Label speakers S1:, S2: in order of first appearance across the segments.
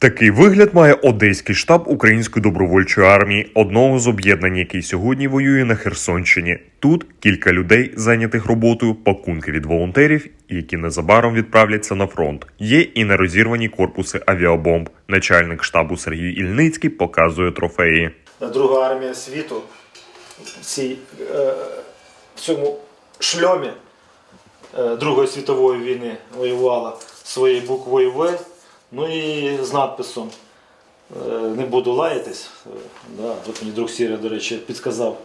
S1: Такий вигляд має одеський штаб української добровольчої армії, одного з об'єднань, який сьогодні воює на Херсонщині. Тут кілька людей, зайнятих роботою, пакунки від волонтерів, які незабаром відправляться на фронт. Є і нерозірвані корпуси авіабомб. Начальник штабу Сергій Ільницький показує трофеї.
S2: Друга армія світу цій, е, в цьому шльомі е, Другої світової війни воювала своєю буквою В, ну і з надписом е, Не буду лаятись. Е, Да, от мені друг Сіря, до речі, підказав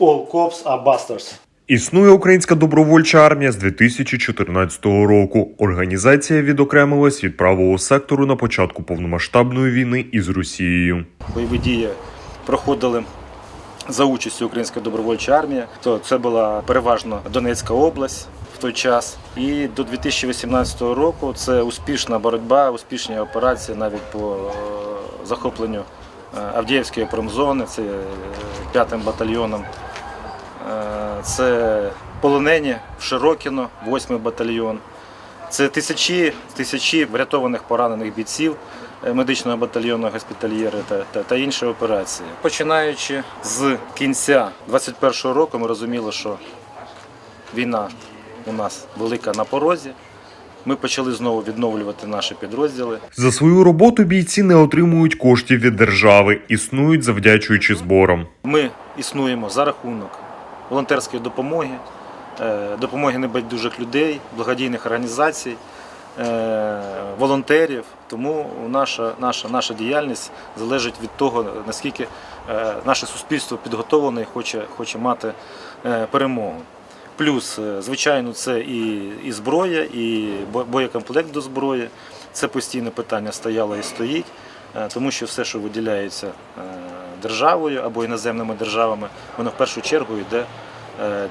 S2: All Cops are Bastards.
S1: Існує українська добровольча армія з 2014 року. Організація відокремилась від правого сектору на початку повномасштабної війни із Росією.
S2: бойові дії проходили за участю Української добровольчої армії. То це була переважно Донецька область той час. І до 2018 року це успішна боротьба, успішні операції навіть по е, захопленню е, Авдіївської промзони, це п'ятим батальйоном. Е, Це полонені в Широкіно, 8 батальйон. Це тисячі, тисячі врятованих поранених бійців медичного батальйону госпітальєри та, та, та інші операції. Починаючи з кінця 21-го року, ми розуміли, що війна у нас велика на порозі. Ми почали знову відновлювати наші підрозділи.
S1: За свою роботу бійці не отримують коштів від держави, існують завдячуючи зборам.
S2: Ми існуємо за рахунок волонтерської допомоги, е, допомоги небайдужих людей, благодійних організацій, е, волонтерів. Тому наша, наша, наша діяльність залежить від того, наскільки е, наше суспільство підготовлене і хоче, хоче мати е, перемогу. Плюс, е, звичайно, це і, і зброя, і боєкомплект до зброї. Це постійне питання стояло і стоїть, е, тому що все, що виділяється е, державою або іноземними державами, воно в першу чергу йде е,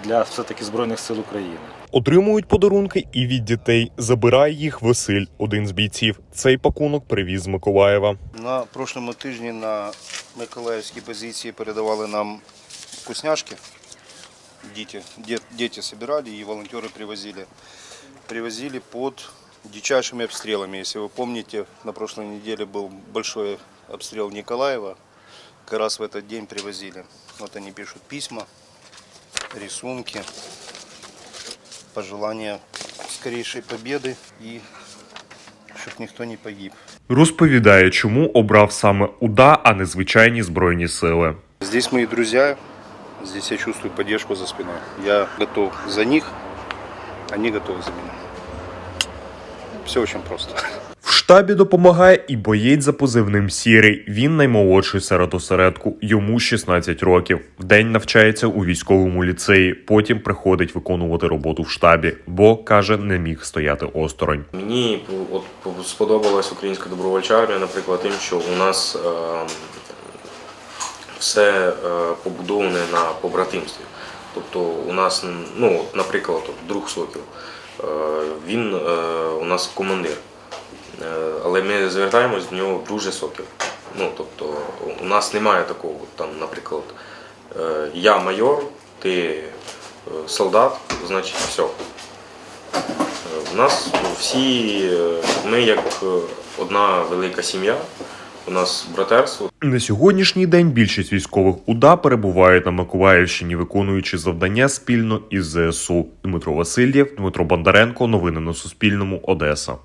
S2: для все-таки Збройних сил України.
S1: Отримують подарунки і від дітей. Забирає їх Василь, один з бійців. Цей пакунок привіз з Миколаєва.
S3: На прошлому тижні на Миколаївській позиції передавали нам вкусняшки. Діти, дет- дети собирали и волонтеры привозили. Привозили под дичайшими обстрелами. Если вы помните, на прошлой неделе был большой обстрел Николаева. Как раз в этот день привозили. Вот они пишут письма, рисунки, пожелания скорейшей победы и чтобы никто не погиб.
S1: Розповідає, чому обрав саме УДА, а не звичайні збройні сили.
S3: Здесь мои друзья, здесь я чувствую поддержку за спиной. Я готов за них, они готовы за меня. Все очень просто.
S1: Штабі допомагає і боєць за позивним Сірий. Він наймолодший серед осередку. Йому 16 років. Вдень навчається у військовому ліцеї. Потім приходить виконувати роботу в штабі, бо каже, не міг стояти осторонь.
S4: Мені от сподобалась українська добровольча армія, наприклад, тим, що у нас е, все е, побудоване на побратимстві. Тобто у нас, ну, наприклад, друг Сокіл, е, він е, у нас командир. Е, але ми звертаємось до нього друже Сокіл. Ну, тобто, у нас немає такого, там, наприклад, е, я майор, ти е, солдат, значить все. У нас всі е, ми як одна велика сім'я. У нас братерство.
S1: На сьогоднішній день більшість військових УДА перебувають на Миколаївщині, виконуючи завдання спільно із ЗСУ. Дмитро Васильєв, Дмитро Бондаренко. Новини на Суспільному. Одеса.